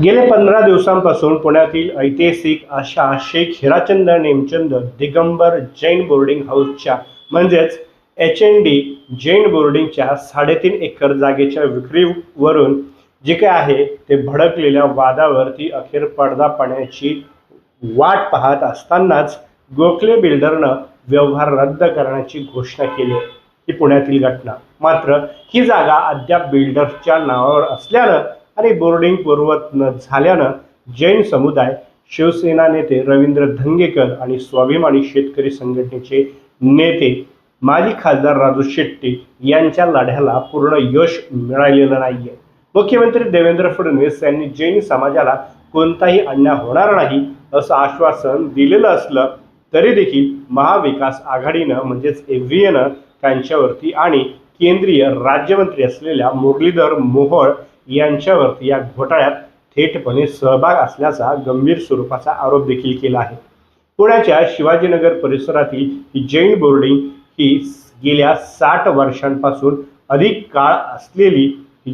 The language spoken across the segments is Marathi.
गेले पंधरा दिवसांपासून पुण्यातील ऐतिहासिक अशा शेख हिराचंद नेमचंद दिगंबर जैन बोर्डिंग हाऊसच्या म्हणजेच एच एन डी जैन बोर्डिंगच्या साडेतीन एकर जागेच्या विक्रीवरून जे काय आहे ते भडकलेल्या वादावरती अखेर पडदा पाण्याची वाट पाहत असतानाच गोखले बिल्डरनं व्यवहार रद्द करण्याची घोषणा केली आहे. ही पुण्यातील घटना. मात्र ही जागा अद्याप बिल्डर्सच्या नावावर असल्यानं आणि बोर्डिंग पूर्वत न झाल्यानं जैन समुदाय शिवसेना नेते रवींद्र धंगेकर आणि स्वाभिमानी शेतकरी संघटनेचे नेते माजी खासदार राजू शेट्टी यांच्या लढ्याला पूर्ण यश मिळालेलं नाहीये. मुख्यमंत्री देवेंद्र फडणवीस यांनी जैन समाजाला कोणताही अन्याय होणार नाही असं आश्वासन दिलेलं असलं तरी देखील महाविकास आघाडीनं म्हणजेच एव्हीएनं त्यांच्यावरती आणि केंद्रीय राज्यमंत्री असलेल्या मुरलीधर मोहोळ यांच्यावरती या घोटाळ्यात थेटपणे सहभाग असल्याचा गंभीर स्वरूपाचा आरोप देखील केला आहे. पुण्याच्या शिवाजीनगर परिसरातील जैन बोर्डिंग ही गेल्या साठ वर्षांपासून अधिक काळ असलेली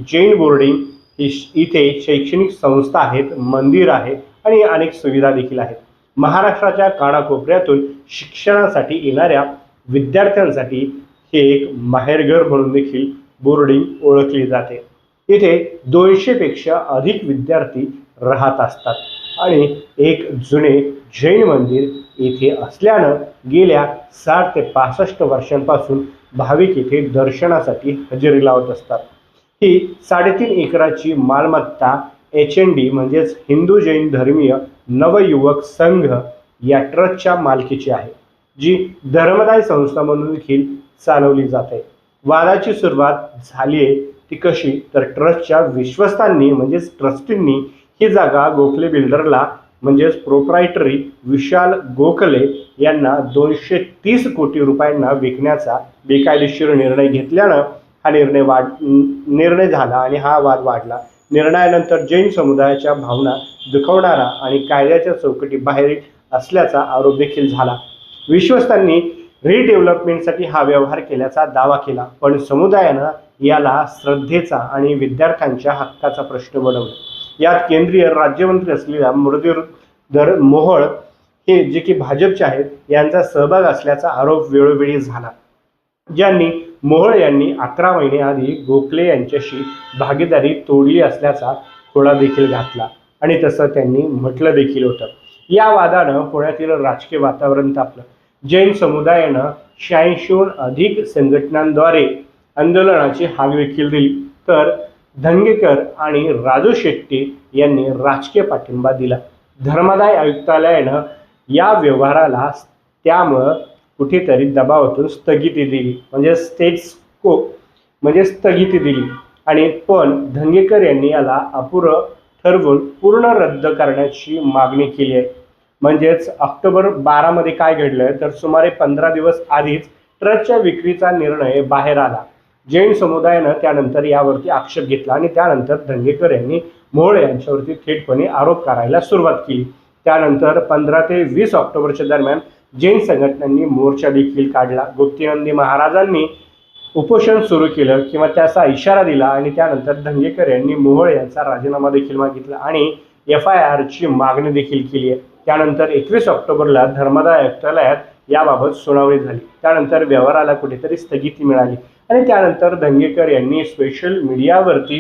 जैन बोर्डिंग ही इथे शैक्षणिक संस्था आहेत मंदिर आहे आणि अनेक सुविधा देखील आहेत. महाराष्ट्राच्या कानाकोपऱ्यातून शिक्षणासाठी येणाऱ्या विद्यार्थ्यांसाठी हे एक माहेरघर म्हणून देखील बोर्डिंग ओळखली जाते. इथे दोनशेपेक्षा अधिक विद्यार्थी राहत असतात. आणि एक जुने जैन मंदिर येथे असल्यानं गेल्या साठ ते पासष्ट वर्षांपासून भाविक येथे दर्शनासाठी हजेरी लावत असतात. ही साडेतीन एकराची मालमत्ता एच एन डी म्हणजेच हिंदू जैन धर्मीय नवयुवक संघ या ट्रस्टच्या मालकीची आहे जी धर्मदाय संस्था म्हणून देखील चालवली जाते. वादाची सुरुवात झाली आहे ती कशी? तर ट्रस्टच्या विश्वस्तांनी म्हणजेच ट्रस्टींनी ही जागा गोखले बिल्डरला म्हणजेच प्रोप्रायटरी विशाल गोखले यांना दोनशे तीस कोटी रुपयांना विकण्याचा बेकायदेशीर निर्णय घेतल्यानं हा निर्णय वाढ निर्णय झाला आणि हा वाद वाढला. निर्णयानंतर जैन समुदायाच्या भावना दुखवणारा आणि कायद्याच्या चौकटीबाहेरील असल्याचा आरोप देखील झाला. विश्वस्तांनी रिडेव्हलपमेंटसाठी हा व्यवहार केल्याचा दावा केला. पण समुदायानं याला श्रद्धेचा आणि विद्यार्थ्यांच्या हक्काचा प्रश्न बनवला. यात केंद्रीय राज्यमंत्री असलेल्या मुरलीधर मोहोळ हे जे की भाजपचे आहेत यांचा सहभाग असल्याचा आरोप वेळोवेळी झाला. ज्यांनी मोहोळ यांनी अकरा महिने आधी गोखले यांच्याशी भागीदारी तोडली असल्याचा खोडा देखील घातला आणि तसं त्यांनी म्हटलं देखील होतं. या वादानं पुण्यातील राजकीय वातावरण तापलं. जैन समुदायानं शहाऐंशीहून अधिक संघटनांद्वारे आंदोलनाची हाक देखील दिली. तर धंगेकर आणि राजू शेट्टी यांनी राजकीय पाठिंबा दिला. धर्मादाय आयुक्तालयानं या व्यवहाराला त्यामुळं कुठेतरी दबावातून स्थगिती दिली. म्हणजे स्टेट्स को म्हणजे स्थगिती दिली. आणि पण धंगेकर यांनी याला अपुरं ठरवून पूर्ण रद्द करण्याची मागणी केली आहे. म्हणजेच ऑक्टोबर बारामध्ये काय घडलं तर सुमारे पंधरा दिवस आधीच ट्रकच्या विक्रीचा निर्णय बाहेर आला. जैन समुदायानं त्यानंतर यावरती आक्षेप घेतला आणि त्यानंतर धंगेकर यांनी मोहोळ यांच्यावरती थेटपणे आरोप करायला सुरुवात केली. त्यानंतर पंधरा ते वीस ऑक्टोबरच्या दरम्यान जैन संघटनांनी मोर्चा देखील काढला. गुप्तीनंदी महाराजांनी उपोषण सुरू केलं किंवा त्याचा इशारा दिला आणि त्यानंतर धंगेकर यांनी मोहोळ यांचा राजीनामा देखील मागितला आणि एफ आय आरची मागणी देखील केली आहे. त्यानंतर एकवीस ऑक्टोबरला धर्मदाय आयुक्तालयात याबाबत सुनावणी झाली. त्यानंतर व्यवहाराला कुठेतरी स्थगिती मिळाली. आणि त्यानंतर धंगेकर यांनी सोशल मीडियावरती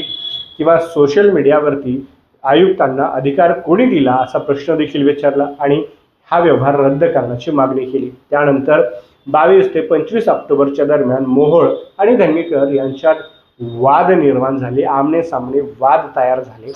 किंवा सोशल मीडियावरती आयुक्तांना अधिकार कोणी दिला असा प्रश्न देखील विचारला आणि हा व्यवहार रद्द करण्याची मागणी केली. त्यानंतर बावीस ते पंचवीस ऑक्टोबरच्या दरम्यान मोहोळ आणि धंगेकर यांच्यात वाद निर्माण झाले. आमने सामने वाद तयार झाले.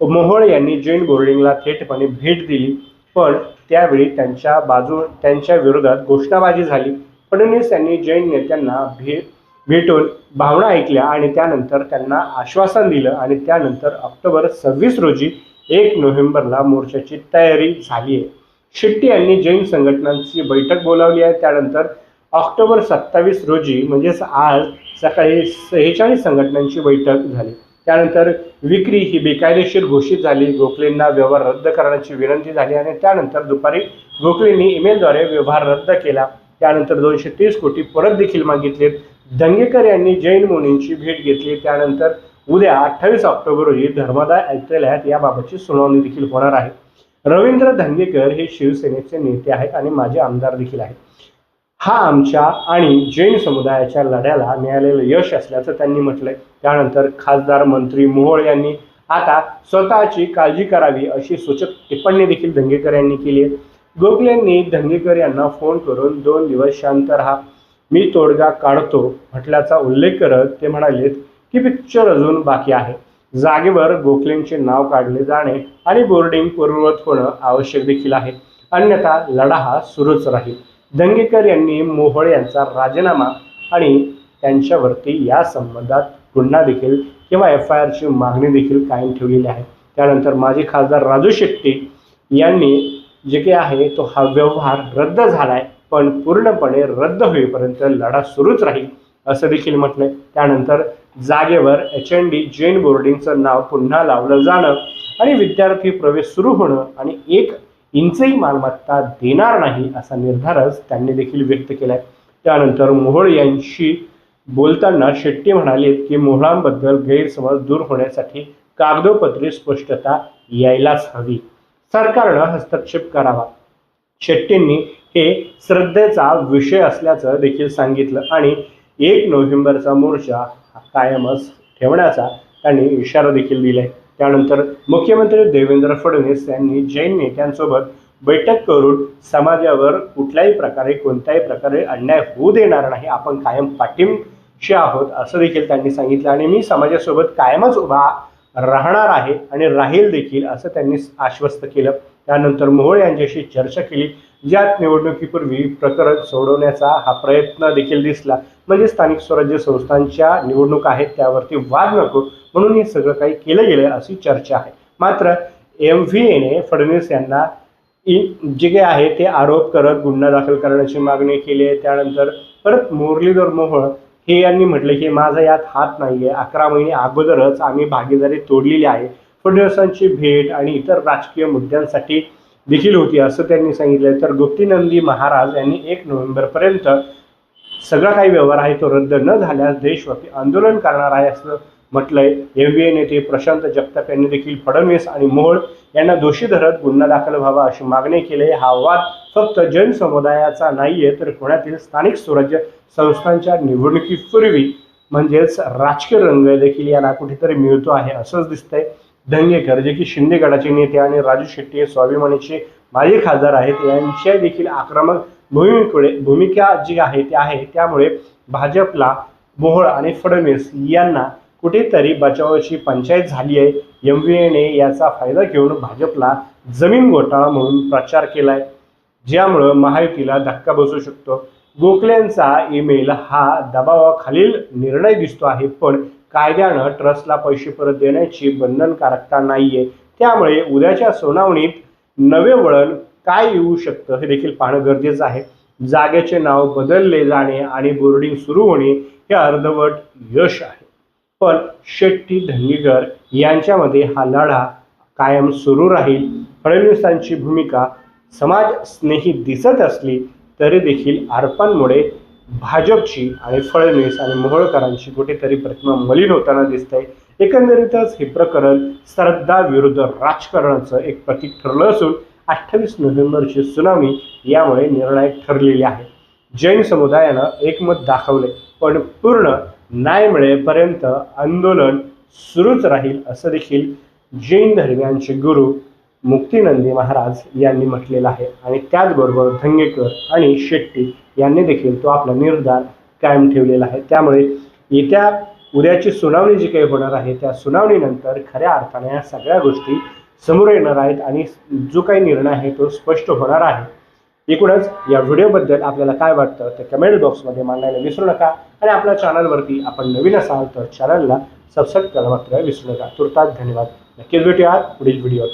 मोहोळ यांनी जैन बोर्डिंगला थेटपणे भेट दिली. पण त्यावेळी त्यांच्या बाजू त्यांच्या विरोधात घोषणाबाजी झाली. फडणवीस यांनी जैन नेत्यांना भेट भेटून भावना ऐकल्या आणि त्यानंतर त्यांना आश्वासन दिलं आणि त्यानंतर ऑक्टोबर सव्वीस रोजी एक नोव्हेंबरला मोर्चाची तयारी झाली आहे. शेट्टी यांनी जैन संघटनांची बैठक बोलावली आहे. त्यानंतर ऑक्टोबर सत्तावीस रोजी म्हणजेच आज सकाळी सेहेचाळीस संघटनांची बैठक झाली. त्यानंतर विक्री ही बेकायदेशीर घोषित झाली. गोखलेंना व्यवहार रद्द करण्याची विनंती झाली आणि त्यानंतर दुपारी गोखलेंनी ईमेलद्वारे व्यवहार रद्द केला. त्यानंतर दोनशे तीस कोटी परत देखील मागितले दंगेकर यांनी जैन मुनींची भेट घेतली. त्यानंतर उद्या अठ्ठावीस ऑक्टोबर रोजी धर्मदाय ऐक्यालयात याबाबतची सुनावणी देखील होणार आहे. रवींद्र धंगेकर हे शिवसेनेचे नेते आहेत आणि माझे आमदार देखील आहेत. हा आमच्या आणि जैन समुदायाच्या लढ्याला मिळालेलं यश असल्याचं त्यांनी म्हटलंय. त्यानंतर खासदार मंत्री मोहोळ यांनी आता स्वतःची काळजी करावी अशी सूचक टिप्पणी देखील धंगेकर यांनी केली आहे. गोखलेंनी धंगेकर यांना फोन करून दोन दिवस शांत राहा. मी तोडगा काढतो म्हटल्याचा उल्लेख करत ते म्हणालेत की पिक्चर अजून बाकी आहे. जागेवर गोखलेंचे नाव काढले जाणे आणि बोर्डिंग पूर्ववत होणं आवश्यक देखील आहे. अन्यथा लढा हा सुरूच राहील. दंगेकर यांनी मोहोळ यांचा राजीनामा आणि त्यांच्यावरती या संबंधात गुन्हा देखील किंवा एफ आय आरची मागणी देखील कायम ठेवलेली आहे. त्यानंतर माजी खासदार राजू शेट्टी यांनी जे काही आहे तो हा व्यवहार रद्द झालाय पण पूर्णपणे रद्द होईपर्यंत लढा सुरूच राहील असं देखील म्हटलंय. त्यानंतर जागेवर एच एन डी जैन बोर्डिंगचं नाव पुन्हा लावलं जाणं आणि विद्यार्थी प्रवेश सुरू होणं आणि एक इंचही मालमत्ता देणार नाही असा निर्धारच त्यांनी देखील व्यक्त केलाय. त्यानंतर मोहोळ यांशी बोलताना शेट्टी म्हणाले की मोहळांबद्दल गैरसमज दूर होण्यासाठी कागदोपत्री स्पष्टता यायलाच हवी. सरकारनं हस्तक्षेप करावा. शेट्टींनी हे श्रद्धेचा विषय असल्याचं देखील सांगितलं आणि एक नोव्हेंबरचा मोर्चा हा कायमच ठेवण्याचा त्यांनी इशारा देखील दिलाय. त्यानंतर मुख्यमंत्री देवेंद्र फडणवीस यांनी जैन नेत्यांसोबत बैठक करून समाजावर कुठल्याही प्रकारे कोणत्याही प्रकारे अन्याय होऊ देणार नाही आपण कायम पाठिंबशी आहोत असं देखील त्यांनी सांगितलं. आणि मी समाजासोबत कायमच उभा राहणार आहे आणि राहील देखील असं त्यांनी आश्वस्त केलं. त्यानंतर मोहोळ यांच्याशी चर्चा केली. ज्यात निवडणुकीपूर्वी प्रकरण सोडवण्याचा हा प्रयत्न देखील दिसला. म्हणजे स्थानिक स्वराज्य संस्थांच्या निवडणुका आहेत त्यावरती वाद नको म्हणून हे सगळं काही केलं गेलं अशी चर्चा आहे. मात्र एम व्ही एने फडणवीस यांना जे काही आहे ते आरोप करत गुन्हा दाखल करण्याची मागणी केली आहे. त्यानंतर परत मुरलीधर मोहोळ हे यांनी म्हटलं की माझा यात हात नाही आहे अकरा महिने अगोदरच आम्ही भागीदारी तोडलेली आहे. फडणवीसांची भेट आणि इतर राजकीय मुद्द्यांसाठी देखील होती असं त्यांनी सांगितलं. तर गुप्तीनंदी महाराज यांनी एक नोव्हेंबरपर्यंत सगळा काही व्यवहार आहे तो रद्द न झाल्यास देशव्यापी आंदोलन करणार आहे असं म्हटलंय. एम व्ही ए नेते प्रशांत जगताप यांनी देखील फडणवीस आणि मोहोळ यांना दोषी धरत गुन्हा दाखल व्हावा अशी मागणी केली हा वाद फक्त जैन समुदायाचा नाहीये तर पुण्यातील स्थानिक स्वराज्य संस्थांच्या निवडणुकीपूर्वी म्हणजेच राजकीय रंग देखील याला कुठेतरी मिळतो आहे असंच दिसतंय. दंगेकर जे की शिंदे गटाचे नेते आणि राजू शेट्टी हे स्वाभिमानीचे माजी खासदार आहेत यांच्या देखील आक्रमक भूमिकेकडे भूमिका जी आहे ती आहे. त्यामुळे भाजपला मोहोळ आणि फडणवीस यांना कुठेतरी बचावाची पंचायत झाली आहे. एम व्ही एने याचा फायदा घेऊन भाजपला जमीन घोटाळा म्हणून प्रचार केलाय ज्यामुळं महायुतीला धक्का बसू शकतो. गोखल्यांचा ईमेल हा दबावाखालील निर्णय दिसतो आहे पण कायद्यानं ट्रस्टला पैसे परत देण्याची बंधनकारकता नाहीये. त्यामुळे उद्याच्या सुनावणीत नवे वळण काय येऊ शकतं हे देखील पाहणं गरजेचं आहे. जागेचे नाव बदलले जाणे आणि बोर्डिंग सुरू होणे हे अर्धवट यश आहे. पण शेट्टी धंगीकर यांच्यामध्ये हा लढा कायम सुरू राहील. फडणवीसांची भूमिका समाजस्नेही दिसत असली तरी देखील आरपांमुळे भाजपची आणि फडणवीस आणि मोहोळकरांची कुठेतरी प्रतिमा मलिन होताना दिसतंय. एकंदरीतच हे प्रकरण श्रद्धा विरुद्ध राजकारणाचं एक प्रतीक ठरलं असून अठ्ठावीस नोव्हेंबरची सुनावणी यामुळे निर्णायक ठरलेली आहे. जैन समुदायानं एकमत दाखवले पण पूर्ण न्याय मिळेपर्यंत आंदोलन सुरूच राहील असं देखील जैन धर्मियांचे गुरु मुक्तिनंदी महाराज यांनी म्हटलेलं आहे. आणि त्याचबरोबर धंगेकर आणि शेट्टी यांनी देखील तो आपला निर्धार कायम ठेवलेला आहे. त्यामुळे येत्या उद्याची सुनावणी जी काही होणार आहे त्या सुनावणीनंतर खऱ्या अर्थाने या सगळ्या गोष्टी समोर येणार आहेत आणि जो काही निर्णय आहे तो स्पष्ट होणार आहे. एकूणच या व्हिडिओबद्दल आपल्याला काय वाटतं ते कमेंट बॉक्समध्ये मांडायला विसरू नका आणि आपल्या चॅनलवरती आपण नवीन असाल तर चॅनलला सबस्क्राईब करायला मात्र विसरू नका. तुर्तास धन्यवाद. नक्कीच भेटूयात पुढील व्हिडिओ